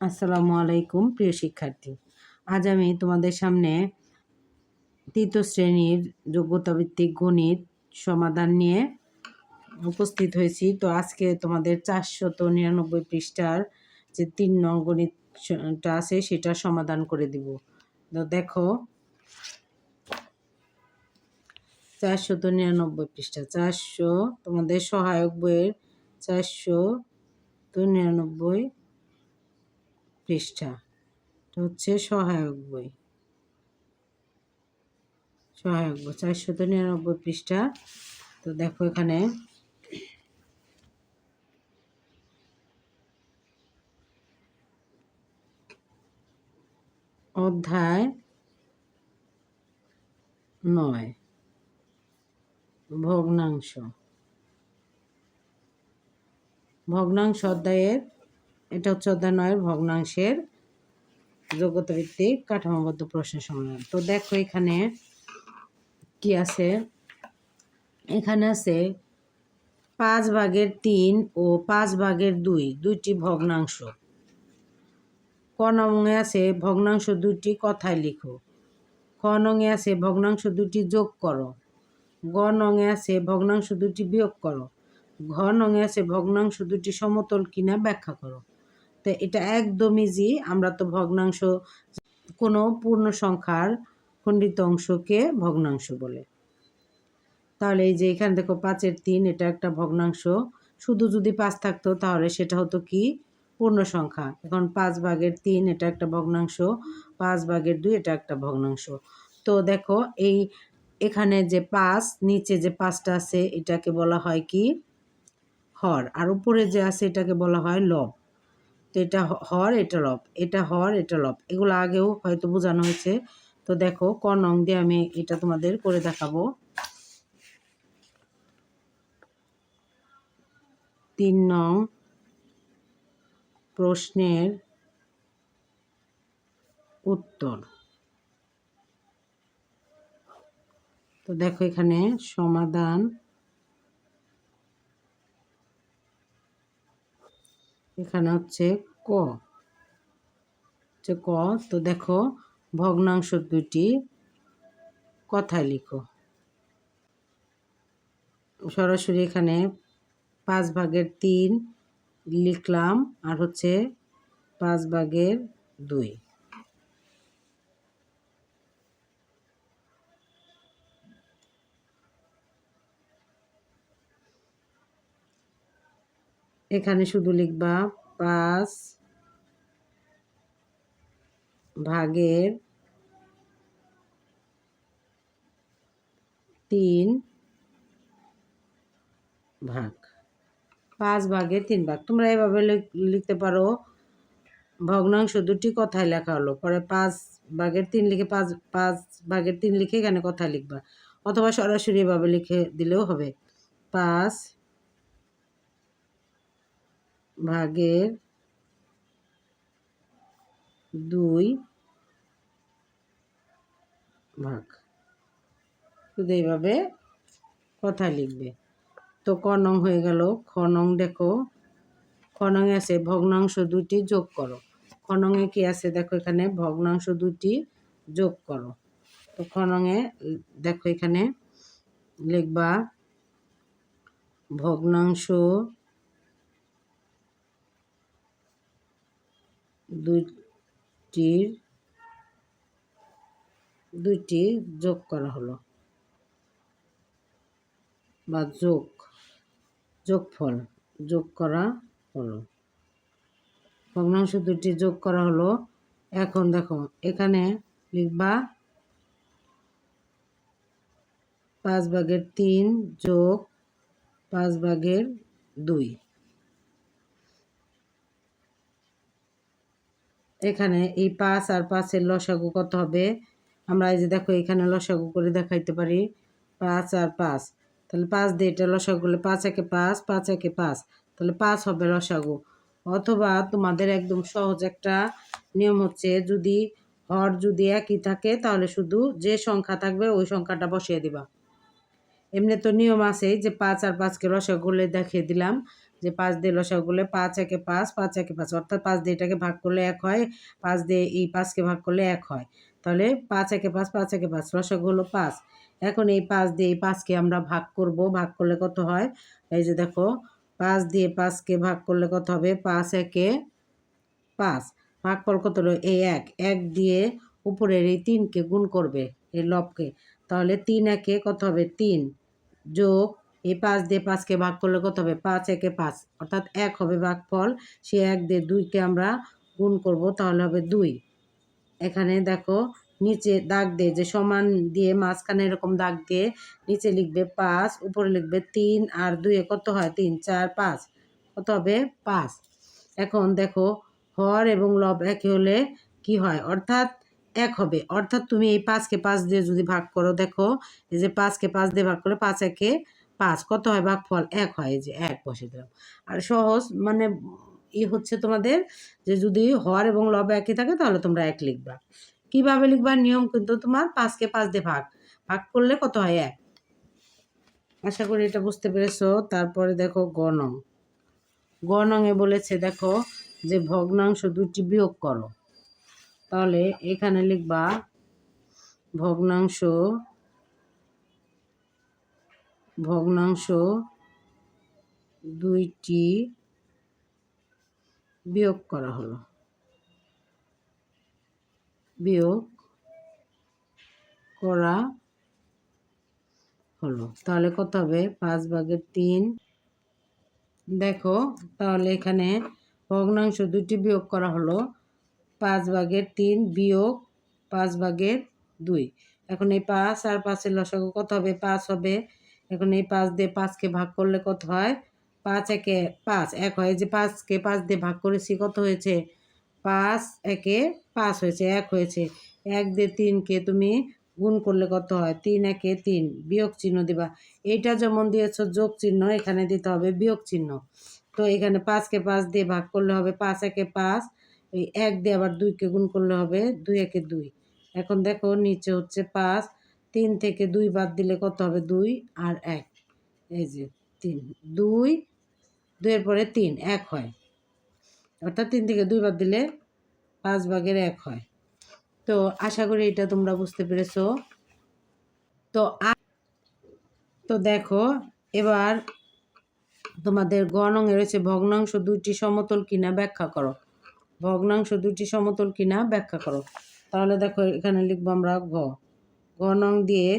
আসসালামু আলাইকুম, প্রিয় শিক্ষার্থী। আজ আমি তোমাদের সামনে তৃতীয় শ্রেণির যোগ্যতাভিত্তিক গণিত সমাধান নিয়ে উপস্থিত হয়েছি। তো আজকে তোমাদের চারশত নিরানব্বই পৃষ্ঠার যে তিন নং গণিতটা আছে, সেটা সমাধান করে দিব। তো দেখো, চারশত নিরানব্বই পৃষ্ঠা, চারশো তোমাদের সহায়ক বইয়ের চারশো তো নিরানব্বই পৃষ্ঠা। এটা হচ্ছে সহায়ক বই। সহায়ক বই, চারশত নিরানব্বই পৃষ্ঠা। তো দেখো এখানে। অধ্যায় নয়, ভগ্নাংশ। ভগ্নাংশ অধ্যায়ের এটা হচ্ছে অধ্যায় নয়ের ভগ্নাংশের যোগ্যতা ভিত্তিক কাঠামোবদ্ধ প্রশ্ন সমাধান তো দেখো এখানে কি আছে? এখানে আছে পাঁচ ভাগের তিন ও পাঁচ ভাগের দুই, দুইটি ভগ্নাংশ। ক নঙে আছে ভগ্নাংশ দুইটি কথায় লিখো। খ নঙে আছে ভগ্নাংশ দুটি যোগ করো। গ নঙে আছে ভগ্নাংশ দুটি বিয়োগ করো। ঘ নঙে আছে ভগ্নাংশ দুটি সমতল কিনা ব্যাখ্যা করো। তো এটা একদমই জি আমরা তো ভগ্নাংশ, কোনো পূর্ণ সংখ্যার খণ্ডিত অংশকে ভগ্নাংশ বলে। তাহলে এই যে এখানে দেখো পাঁচের তিন, এটা একটা ভগ্নাংশ। শুধু যদি পাঁচ থাকতো, তাহলে সেটা হতো কি? পূর্ণ সংখ্যা এখন পাঁচ ভাগের তিন, এটা একটা ভগ্নাংশ। পাঁচ ভাগের দুই, এটা একটা ভগ্নাংশ। তো দেখো, এই এখানে যে পাঁচ, নিচে যে পাঁচটা আছে, এটাকে বলা হয় কি? হর। আর উপরে যে আছে, এটাকে বলা হয় লব। তো এটা হর এটা লব এটা হর এটা লব এগুলো আগেও হয়তো বোঝানো হয়েছে। তো দেখো, ক নং দিয়ে আমি এটা তোমাদের করে দেখাবো। তিন নং প্রশ্নের উত্তর। তো দেখো এখানে সমাধান এখানে হচ্ছে ক। হচ্ছে ক, তো দেখো, ভগ্নাংশ দুটি কথায় লিখো। সরাসরি এখানে পাঁচ ভাগের তিন লিখলাম, আর হচ্ছে পাঁচ ভাগের দুই। এখানে শুধু লিখবা পাঁচ ভাগের তিন ভাগ। পাঁচ ভাগের তিন ভাগ। তোমরা এভাবে লিখতে পারো। ভগ্নাংশ দুটি কথায় লেখা হলো। পরে পাঁচ ভাগের তিন লিখে পাঁচ পাঁচ ভাগের তিন লিখে এখানে কথায় লিখবা। অথবা সরাসরি এভাবে লিখে দিলেও হবে। পাঁচ ভাগের দুই ভাগ। শুধু এইভাবে কথা লিখবে। তো ক নং হয়ে গেল, খ নং দেখো, খ নংয়ে আছে ভগ্নাংশ দুটি যোগ করো। খ নংয়ে কি আছে দেখো এখানে, ভগ্নাংশ দুটি যোগ করো। তো খ নংয়ে দেখো এখানে লিখবা ভগ্নাংশ দুইটির, দুইটি যোগ করা হলো। বা যোগ, যোগফল যোগ করা হলো। ভগ্নাংশ দুটি যোগ করা হলো। এখন দেখো, এখানে লিখবা পাঁচ ভাগের তিন যোগ পাঁচ ভাগের দুই। এখানে এই পাঁচ আর পাঁচের লসাগু কত হবে? আমরা এই যে দেখো এখানে লসাগু করে দেখাইতে পারি। পাঁচ আর পাঁচ। তাহলে পাঁচ দিয়ে এটা লসাগু করলে পাঁচ একে পাঁচ পাঁচ একে পাঁচ। তাহলে পাঁচ হবে লসাগু। অথবা তোমাদের একদম সহজ একটা নিয়ম হচ্ছে, যদি হর যদি একই থাকে, তাহলে শুধু যে সংখ্যা থাকবে, ওই সংখ্যাটা বসিয়ে দিবা। এমনি তো নিয়ম আছে যে পাঁচ আর পাঁচকে রসগোল্লে দেখিয়ে দিলাম। যে পাঁচ দিয়ে লসাগু করলে পাঁচ একে পাঁচ পাঁচ একে পাঁচ, অর্থাৎ পাঁচ দিয়ে এটাকে ভাগ করলে এক হয়, পাঁচ দিয়ে এই পাঁচকে ভাগ করলে এক হয়। তাহলে পাঁচ একে পাঁচ পাঁচ একে পাঁচ, লসাগু হলো পাঁচ। এখন এই পাঁচ দিয়ে এই পাঁচকে আমরা ভাগ করব, ভাগ করলে কত হয়? এই যে দেখো, পাঁচ দিয়ে পাঁচকে ভাগ করলে কত হবে? পাঁচ একে পাঁচ। ভাগ ভাগফল কত হলো? এই এক। এক দিয়ে উপরের এই তিনকে গুণ করবে, এই লবকে। তাহলে তিন একে কত হবে? তিন যোগ এই পাঁচ দিয়ে পাঁচকে ভাগ করলে কত হবে? পাঁচ একে পাঁচ। অর্থাৎ এক হবে ভাগফল, সে এক দিয়ে দুইকে আমরা গুণ করব, তাহলে হবে দুই। এখানে দেখো, নিচে দাগ দিয়ে যে সমান দিয়ে মাঝখানে এরকম দাগ দিয়ে নিচে লিখবে পাঁচ, উপরে লিখবে তিন, আর দুয়ে কত হয়? তিন, চার, পাঁচ। কত হবে? পাঁচ। এখন দেখো, হর এবং লব একই হলে কি হয়? অর্থাৎ এক হবে। অর্থাৎ তুমি এই পাঁচকে পাঁচ দিয়ে যদি ভাগ করো, দেখো, এই যে পাঁচকে পাঁচ দিয়ে ভাগ করলে পাঁচ একে পাঁচ কত হয়? ভাগফল এক হয় যে এক বসে দিলাম। আর সহজ মানে ই হচ্ছে তোমাদের যে যদি হর এবং লব একই থাকে, তাহলে তোমরা এক লিখবা। কীভাবে লিখবার নিয়ম কিন্তু তোমার পাঁচকে পাঁচ দিয়ে ভাগ। ভাগ করলে কত হয়? এক। আশা করি এটা বুঝতে পেরেছ। তারপরে দেখো গণং। গণংয়ে বলেছে, দেখো যে ভগ্নাংশ দুটি বিয়োগ করো। তাহলে এখানে লিখবা ভগ্নাংশ ভগ্নাংশ দুইটি বিয়োগ করা হলো। বিয়োগ করা হলো। তাহলে কত হবে? পাঁচ ভাগের তিন। দেখো, তাহলে এখানে ভগ্নাংশ দুটি বিয়োগ করা হলো। পাঁচ ভাগের তিন বিয়োগ পাঁচ ভাগের দুই। এখন এই পাঁচ আর পাঁচের লসাগু কত হবে? পাঁচ হবে এখন এই পাঁচ দিয়ে পাঁচকে ভাগ করলে কত হয়? পাঁচ একে পাঁচ, এক হয়। যে পাঁচকে পাঁচ দিয়ে ভাগ করেছি, কত হয়েছে? পাঁচ একে পাঁচ হয়েছে, এক হয়েছে। এক দিয়ে তিনকে তুমি গুণ করলে কত হয়? তিন একে তিন, বিয়োগ চিহ্ন দিবা। এইটা যেমন দিয়েছ, যোগ চিহ্ন এখানে দিতে হবে, বিয়োগ চিহ্ন। তো এখানে পাঁচকে পাঁচ দিয়ে ভাগ করলে হবে পাঁচ একে পাঁচ, এই এক দিয়ে আবার দুইকে গুণ করলে হবে দুই একে দুই। এখন দেখো নিচে হচ্ছে পাঁচ তিন থেকে দুই বাদ দিলে কত হবে? দুই আর এক। এই যে তিন। দুই, দুইয়ের পরে তিন, এক হয়। অর্থাৎ তিন থেকে দুই বাদ দিলে পাঁচ ভাগের এক হয়। তো আশা করি এটা তোমরা বুঝতে পেরেছ। তো তো দেখো, এবার তোমাদের গণঙে রয়েছে ভগ্নাংশ দুইটি সমতল কিনা ব্যাখ্যা করো। ভগ্নাংশ দুইটি সমতল কিনা ব্যাখ্যা করো। তাহলে দেখো এখানে লিখব আমরা ঘ গণং দিয়ে,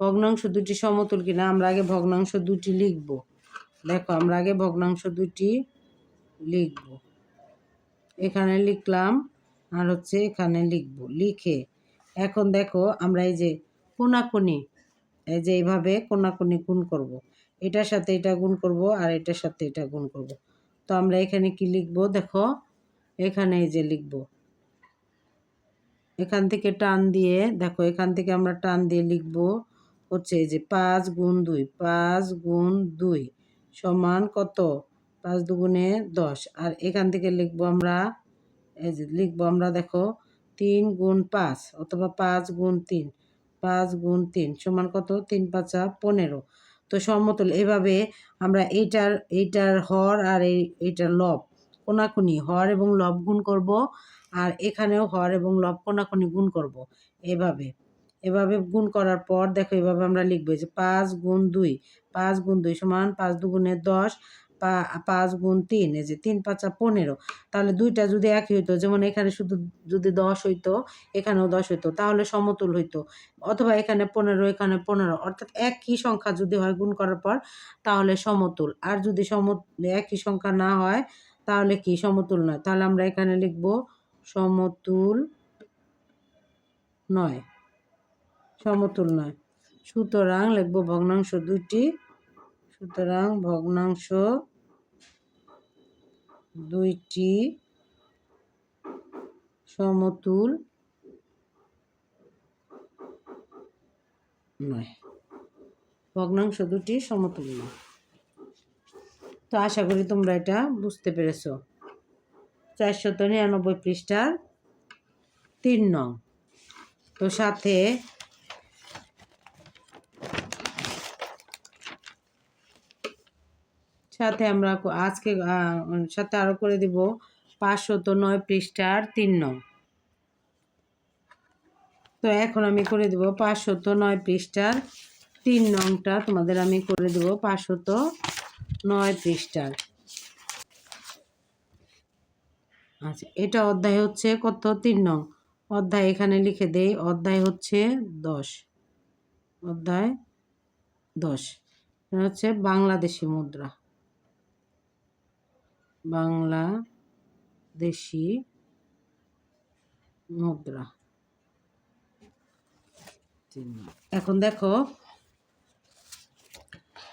ভগ্নাংশ দুটি সমতুল কিনা, আমরা আগে ভগ্নাংশ দুটি লিখব। দেখো, আমরা আগে ভগ্নাংশ দুটি লিখব। এখানে লিখলাম আর হচ্ছে এখানে লিখব। লিখে এখন দেখো, আমরা এই যে কোনাকুনি, এই যে এইভাবে কোনাকুনি গুণ করব। এটার সাথে এটা গুণ করব আর এটার সাথে এটা গুণ করব। তো আমরা এখানে কি লিখব? দেখো, এখানে এই যে লিখব। এখান থেকে টান দিয়ে, দেখো এখান থেকে আমরা টান দিয়ে লিখব হচ্ছে এই যে পাঁচ গুণ দুই, পাঁচ গুণ দুই সমান কত? পাঁচ দুগুণে দশ। আর এখান থেকে লিখব আমরা, এই যে লিখব আমরা দেখো তিন গুণ পাঁচ অথবা পাঁচ গুণ তিন, পাঁচ গুণ তিন সমান কত? তিন পাঁচা পনেরো। তো সমতল এভাবে আমরা এইটার এইটার হর আর এই, এইটার লব, কোনাকুনি, হর এবং লব গুণ করব। আর এখানেও হর এবং কোনাকুনি গুণ করব এভাবে। এভাবে গুণ করার পর দেখো এভাবে আমরা লিখব যে পাঁচ গুণ দুই, পাঁচ গুণ দুই সমান পাঁচ দুগুণে দশ পাঁচ গুণ তিন, এই যে তিন পাঁচা পনেরো। তাহলে দুইটা যদি একই হইতো, যেমন এখানে শুধু যদি দশ হইতো, এখানেও দশ হইতো, তাহলে সমতুল হইতো। অথবা এখানে পনেরো এখানে পনেরো, অর্থাৎ একই সংখ্যা যদি হয় গুণ করার পর, তাহলে সমতুল। আর যদি সম একই সংখ্যা না হয়, তাহলে কি? সমতুল নয়। তাহলে আমরা এখানে লিখব সমতুল নয়। সমতুল নয়। সুতরাং লিখব ভগ্নাংশ দুটি সুতরাং ভগ্নাংশ দুইটি সমতুল নয়। ভগ্নাংশ দুটি সমতুল নয়। তো আশা করি তোমরা এটা বুঝতে পেরেছ। চারশত নিরানব্বই পৃষ্ঠার তিন নং। তো সাথে সাথে আমরা আজকে সাথে আরও করে দিব পাঁচশত নয় পৃষ্ঠার তিন নং। তো এখন আমি করে দিব পাঁচশত নয় পৃষ্ঠার তিন নংটা তোমাদের আমি করে দেব পাঁচশত নয় পৃষ্ঠার। আচ্ছা এটা অধ্যায় হচ্ছে কত? তিন নং। অধ্যায় এখানে লিখে দেই অধ্যায় হচ্ছে দশ। অধ্যায় দশ। এটা হচ্ছে বাংলাদেশি মুদ্রা। বাংলাদেশি মুদ্রা। এখন দেখো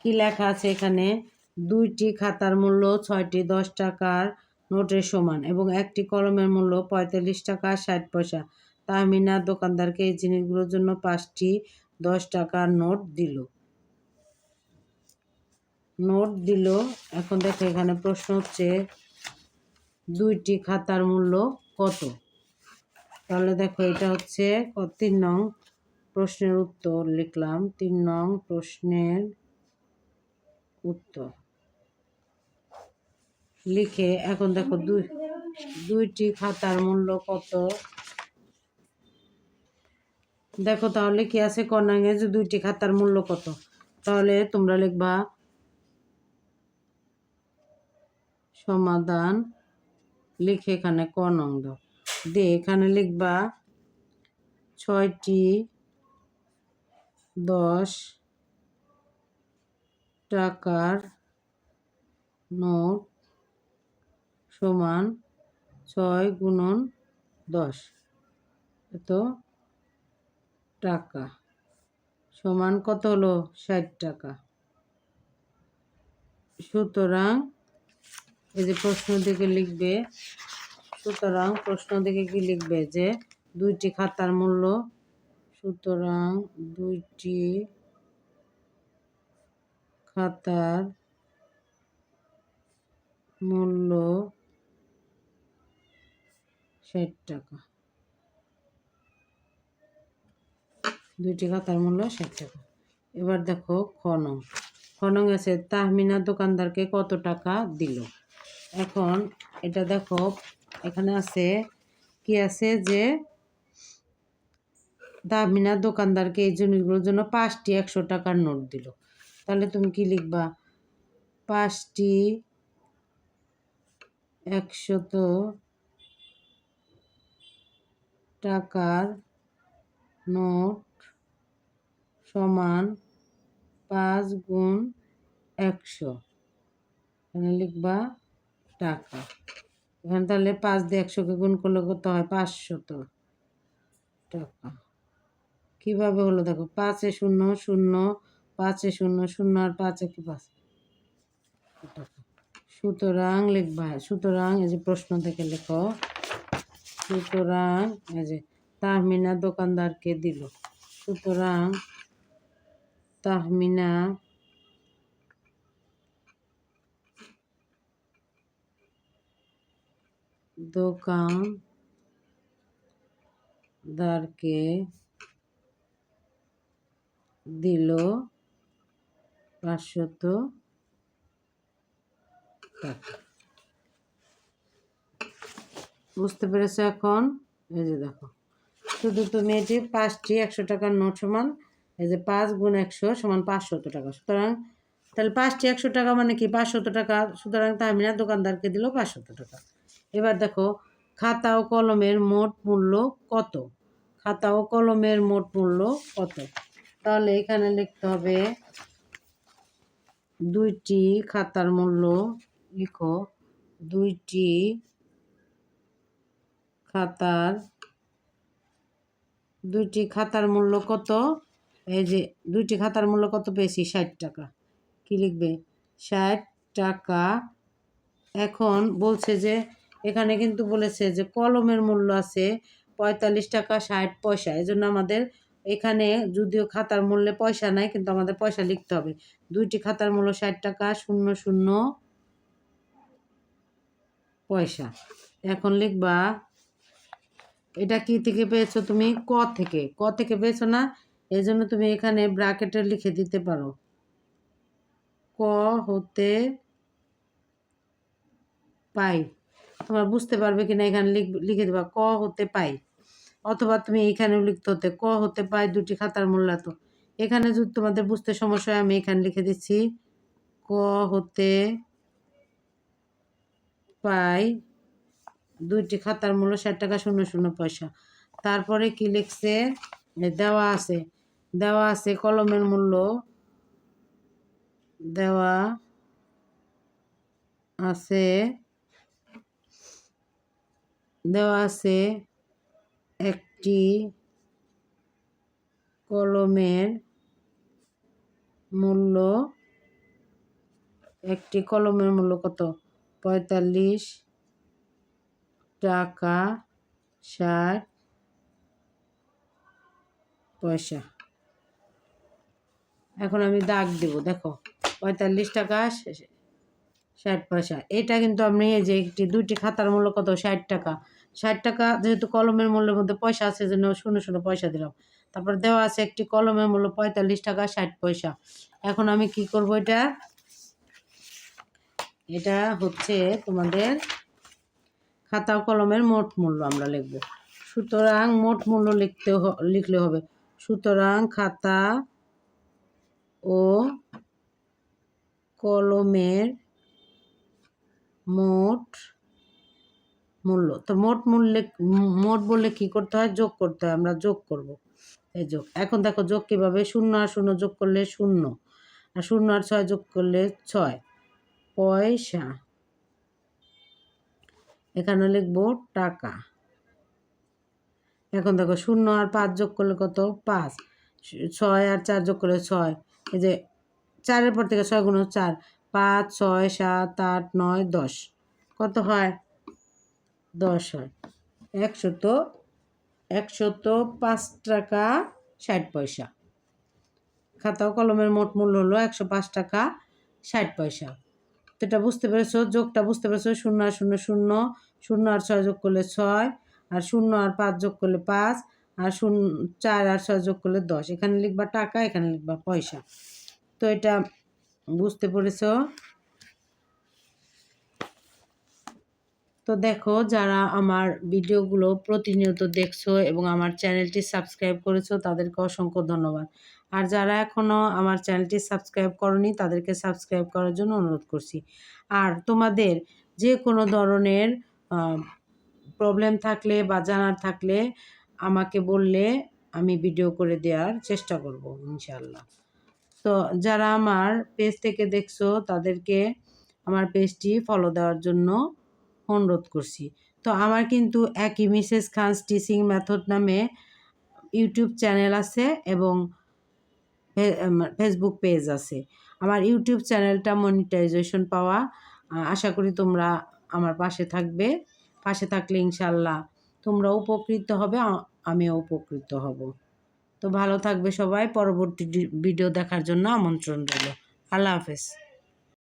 কি লেখা আছে এখানে? দুইটি খাতার মূল্য ছয়টি দশ টাকার নোটের সমান এবং একটি কলমের মূল্য পঁয়তাল্লিশ টাকা ষাট পয়সা। তাহমিনা দোকানদারকে এই জিনিসগুলোর জন্য পাঁচটি দশ টাকার নোট দিল। নোট দিল। এখন দেখো এখানে প্রশ্ন হচ্ছে, দুইটি খাতার মূল্য কত? তাহলে দেখো এটা হচ্ছে তিন নং প্রশ্নের উত্তর লিখলাম। তিন নং প্রশ্নের উত্তর। লিখে, এখন দেখো দুই, দুইটি খাতার মূল্য কত? দেখো তাহলে কি আছে কর্ণাঙ্গে? যে দুইটি খাতার মূল্য কত? তাহলে তোমরা লিখবা সমাধান লিখে এখানে ক নং দাও দিয়ে এখানে লিখবা ছয়টি দশ টাকার নোট সমান ছয় গুণন দশ। এত টাকা। সমান কত হলো? ষাট টাকা। সুতরাং এই যে প্রশ্ন দিকে লিখবে, সুতরাং প্রশ্ন দিকে কি লিখবে যে দুইটি খাতার মূল্য, সুতরাং দুইটি খাতার মূল্য ষাট টাকা। দুইটি খাতার মূল্য ষাট টাকা। এবার দেখো খনং খনং আছে, তাহমিনা দোকানদারকে কত টাকা দিল? এখন এটা দেখো, এখানে আছে, কি আছে যে তাহমিনা দোকানদারকে এই জিনিসগুলোর জন্য পাঁচটি একশো টাকার নোট দিল। তাহলে তুমি কি লিখবা? পাঁচটি একশত টাকার নোট সমান পাঁচ গুণ একশো। এখানে লিখবা টাকা। এখানে তাহলে পাঁচ দিয়ে একশোকে গুণ করলে কত হয়? পাঁচশত টাকা। কীভাবে হলো দেখো? পাঁচে শূন্য শূন্য, পাঁচে শূন্য শূন্য আর পাঁচে কি পাঁচ? সুতরাং লিখবা। সুতরাং এই যে প্রশ্ন থেকে লেখো। সুতরাং এই যে তাহমিনা দোকানদারকে দিল। সুতরাং তাহমিনা দোকানদারকে দিল পাঁচশত টাকা। বুঝতে পেরেছ এখন? এই যে দেখো। শুধু তুমি এটি পাঁচটি একশো টাকার নোট সমান, এই যে পাঁচ গুণ একশো সমান পাঁচশত টাকা। সুতরাং, তাহলে পাঁচটি একশো টাকা মানে কি পাঁচশত টাকা? সুতরাং তাহমিনা দোকানদারকে দিল পাঁচশত টাকা। এবার দেখো, খাতা ও কলমের মোট মূল্য কত? খাতা ও কলমের মোট মূল্য কত? তাহলে এখানে লিখতে হবে, দুইটি খাতার মূল্য লিখো, দুইটি খাতার দুইটি খাতার মূল্য কত? এই যে দুইটি খাতার মূল্য কত পেয়েছি? ষাট টাকা। কি লিখবে? ষাট টাকা। এখন বলছে যে, এখানে কিন্তু বলেছে যে কলমের মূল্য আছে পঁয়তাল্লিশ টাকা ষাট পয়সা। এই জন্য আমাদের এখানে যদিও খাতার মূল্যে পয়সা নাই, কিন্তু আমাদের পয়সা লিখতে হবে। দুইটি খাতার মূল্য ষাট টাকা, শূন্য শূন্য পয়সা। এখন লিখবা এটা কি থেকে পেয়েছ তুমি? ক থেকে? ক থেকে পেয়েছ না? এই জন্য তুমি এখানে ব্র্যাকেটে লিখে দিতে পারো। ক হতে পাই। তোমরা বুঝতে পারবে কিনা এখানে লিখ- লিখে দেবা। ক হতে পাই। অথবা তুমি এখানেও লিখতে হতে। ক হতে পাই দুটি খাতার মূল্য তো এখানে যদি তোমাদের বুঝতে সমস্যা হয়, আমি এখানে লিখে দিচ্ছি। ক হতে পাই দুইটি খাতার মূল্য ষাট টাকা, শূন্য শূন্য পয়সা। তারপরে কি লিখছে? দেওয়া আছে। দেওয়া আছে কলমের মূল্য। দেওয়া আছে দেওয়া আছে একটি কলমের মূল্য। একটি কলমের মূল্য কত? পঁয়তাল্লিশ টাকা, ষাট পয়সা। এখন আমি দাগ দেব, দেখো। পঁয়তাল্লিশ টাকা ষাট পয়সা। এটা কিন্তু আমি এই যে একটি, দুইটি খাতার মূল্য কত? ষাট টাকা। ষাট টাকা যেহেতু কলমের মূল্যের মধ্যে পয়সা আছে জন্য শূন্য শূন্য পয়সা দিলাম। তারপর দেওয়া আছে একটি কলমের মূল্য পঁয়তাল্লিশ টাকা, ষাট পয়সা। এখন আমি কি করব এটা? এটা হচ্ছে তোমাদের খাতা কলমের মোট মূল্য আমরা লিখব। সুতরাং মোট মূল্য লিখতে লিখলে হবে। সুতরাং খাতা ও কলমের মোট মূল্য। তো মোট মূল্যে মোট বললে কি করতে হয়? যোগ করতে হয়। আমরা যোগ করব। এই যোগ। এখন দেখো যোগ কীভাবে? শূন্য আর শূন্য যোগ করলে শূন্য। আর শূন্য আর ছয় যোগ করলে ছয়। পয়সা। এখানে লিখব টাকা। এখন দেখো শূন্য আর পাঁচ যোগ করলে কত? পাঁচ। ছয় আর চার যোগ করলে ছয়। এই যে চারের পর থেকে ছয় গুণ চার। পাঁচ, ছয়, সাত, আট, নয়, দশ। কত হয়? দশ হয়। একশত একশত পাঁচ টাকা ষাট পয়সা। খাতা কলমের মোট মূল্য হলো একশো পাঁচ টাকা ষাট পয়সা। তো এটা বুঝতে পেরেছ? যোগটা বুঝতে পেরেছ? শূন্য আর শূন্য শূন্য শূন্য আর ছয় যোগ করলে ছয়, আর শূন্য আর পাঁচ যোগ করলে পাঁচ, আর শূন্য, চার আর ছয় যোগ করলে দশ। এখানে লিখবা টাকা, এখানে লিখবা পয়সা। তো এটা বুঝতে পেরেছ? তো দেখো, যারা আমার ভিডিওগুলো প্রতিনিয়ত দেখছ এবং আমার চ্যানেলটি সাবস্ক্রাইব করেছ, তাদেরকে অসংখ্য ধন্যবাদ। আর যারা এখনও আমার চ্যানেলটি সাবস্ক্রাইব করনি, তাদেরকে সাবস্ক্রাইব করার জন্য অনুরোধ করছি। আর তোমাদের যে কোনো ধরনের প্রবলেম থাকলে বা জানার থাকলে আমাকে বললে আমি ভিডিও করে দেওয়ার চেষ্টা করব ইনশাল্লাহ তো যারা আমার পেজ থেকে দেখছ, তাদেরকে আমার পেজটি ফলো দেওয়ার জন্য অনুরোধ করছি। তো আমার কিন্তু একই মিসেস খান স্টিচিং মেথড নামে ইউটিউব চ্যানেল আছে এবং ফেসবুক পেজ আছে। আমার ইউটিউব চ্যানেলটা মনিটাইজেশন পাওয়া আশা করি তোমরা আমার পাশে থাকবে। পাশে থাকলে ইনশাল্লাহ তোমরা উপকৃত হবে আমিও উপকৃত হব। তো ভালো থাকবে সবাই, পরবর্তী ভিডিও দেখার জন্য আমন্ত্রণ রইল। আল্লাহ হাফেজ।